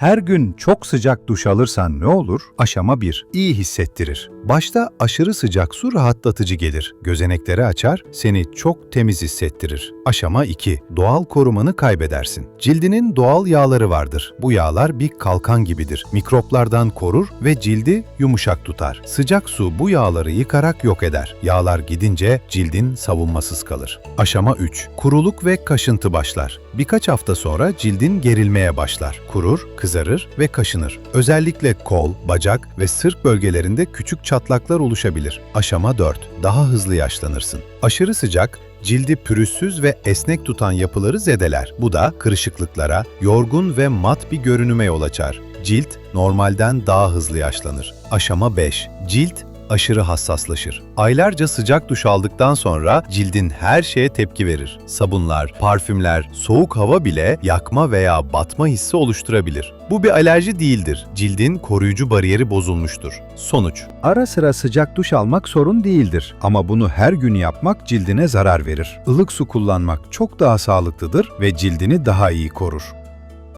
Her gün çok sıcak duş alırsan ne olur? Aşama 1. İyi hissettirir. Başta aşırı sıcak su rahatlatıcı gelir. Gözenekleri açar, seni çok temiz hissettirir. Aşama 2. Doğal korumanı kaybedersin. Cildinin doğal yağları vardır. Bu yağlar bir kalkan gibidir. Mikroplardan korur ve cildi yumuşak tutar. Sıcak su bu yağları yıkarak yok eder. Yağlar gidince cildin savunmasız kalır. Aşama 3. Kuruluk ve kaşıntı başlar. Birkaç hafta sonra cildin gerilmeye başlar. Kurur, kızarır ve kaşınır. Özellikle kol, bacak ve sırt bölgelerinde küçük çatlaklar oluşabilir. Aşama 4. Daha hızlı yaşlanırsın. Aşırı sıcak, cildi pürüzsüz ve esnek tutan yapıları zedeler. Bu da kırışıklıklara, yorgun ve mat bir görünüme yol açar. Cilt normalden daha hızlı yaşlanır. Aşama 5. Cilt aşırı hassaslaşır. Aylarca sıcak duş aldıktan sonra cildin her şeye tepki verir. Sabunlar, parfümler, soğuk hava bile yakma veya batma hissi oluşturabilir. Bu bir alerji değildir. Cildin koruyucu bariyeri bozulmuştur. Sonuç Ara sıra sıcak duş almak sorun değildir ama bunu her gün yapmak cildine zarar verir. Ilık su kullanmak çok daha sağlıklıdır ve cildini daha iyi korur.